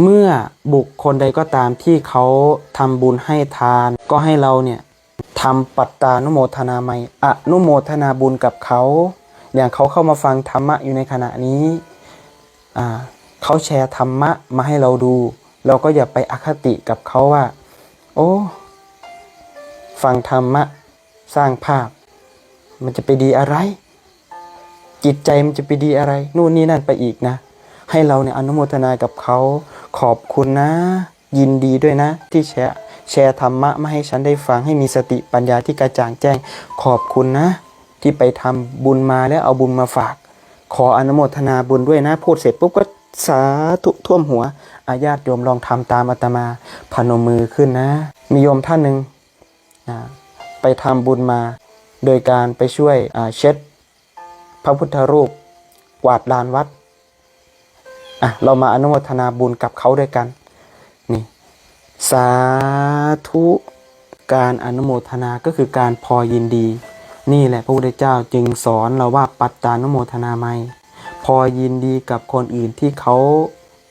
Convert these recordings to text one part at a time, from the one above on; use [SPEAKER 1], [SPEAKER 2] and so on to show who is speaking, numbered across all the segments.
[SPEAKER 1] เมื่อบุคคลใดก็ตามที่เขาทำบุญให้ทาน ก็ให้เราเนี่ยทำปัตตานุโมทนาไมอนุโมทนาบุญกับเขา อย่างเขาเข้ามาฟังธรรมะอยู่ในขณะนี้เขาแชร์ธรรมะมาให้เราดู เราก็อย่าไปอคติกับเขาว่า โอ้ฟังธรรมะสร้างภาพ มันจะไปดีอะไร จิตใจมันจะไปดีอะไร นู่นนี่นั่นไปอีกนะ ให้เราเนี่ยอนุโมทนากับเขา ขอบคุณนะ ยินดีด้วยนะ ที่แชร์แชร์ธรรมะมาให้ฉันได้ฟังให้มีสติปัญญาที่กระจ่างแจ้ง ขอบคุณนะ ที่ไปทำบุญมาแล้วเอาบุญมาฝาก ขออนุโมทนาบุญด้วยนะ พูดเสร็จปุ๊บก็สาธุท่วมหัว อาญาติโยมลองทำตามอาตมา พนมมือขึ้นนะ มีโยมท่านหนึ่งไปทำบุญมา โดยการไปช่วยเช็ด พระพุทธรูป กวาดลานวัด อะเรามาอนุโมทนาบุญกับเขาด้วยกัน นี่ สาธุการอนุโมทนาก็คือการพอยินดี นี่แหละพระพุทธเจ้าจึงสอนเราว่าปัตตานุโมทนาไม่พอยินดีกับคนอื่นที่เขา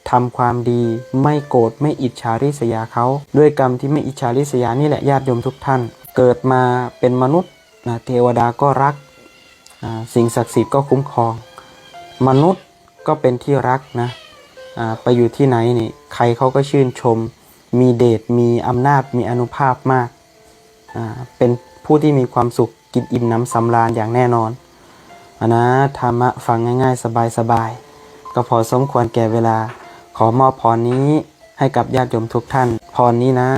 [SPEAKER 1] ทำความดีไม่โกรธไม่อิจฉาริษยาเขาด้วยกรรมที่ไม่อิจฉาริษยานี่แหละญาติโยมทุกท่าน เกิดมาเป็นมนุษย์นะเทวดาก็รักสิ่งศักดิ์สิทธิ์ก็คุ้มครอง มนุษย์ก็เป็นที่รักนะ ไปอยู่ที่ไหนนี่ใครเขาก็ชื่นชม มีเดชมีอำนาจมีอนุภาพมาก เป็นผู้ที่มีความสุขกินอิ่มน้ำสำราญอย่างแน่นอนอนะธรรมะฟังง่ายๆ สบายๆ ก็พอสมควรแก่เวลา ขอมอบพรนี้ให้กับญาติโยมทุกท่าน พรนี้นะ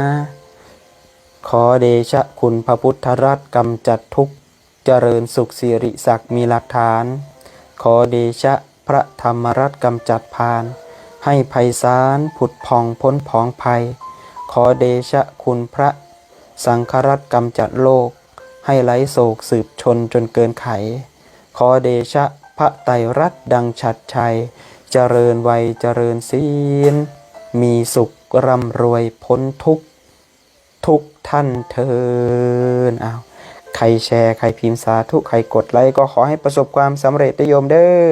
[SPEAKER 1] ขอเดชะคุณพระพุทธรัตน์กำจัดทุกเจริญสุขสิริศักดิ์มีหลักฐาน ขอเดชะพระธรรมรัตน์กำจัดพาน ให้ภัยสารผุดพองพ้นผองภัย ขอเดชะคุณพระ สังฆรัตกำจัดโลก ให้ไร้โศกสืบชนจนเกินไข ขอเดชะพระไตรรัตดังฉัดชัย เจริญวัยเจริญศีล มีสุขร่ำรวยพ้นทุกทุกท่านเทินอ้าวใครแชร์ ใครพิมพ์สาธุ ใครกดไลค์ก็ขอให้ประสบความสำเร็จได้โยมเด้อ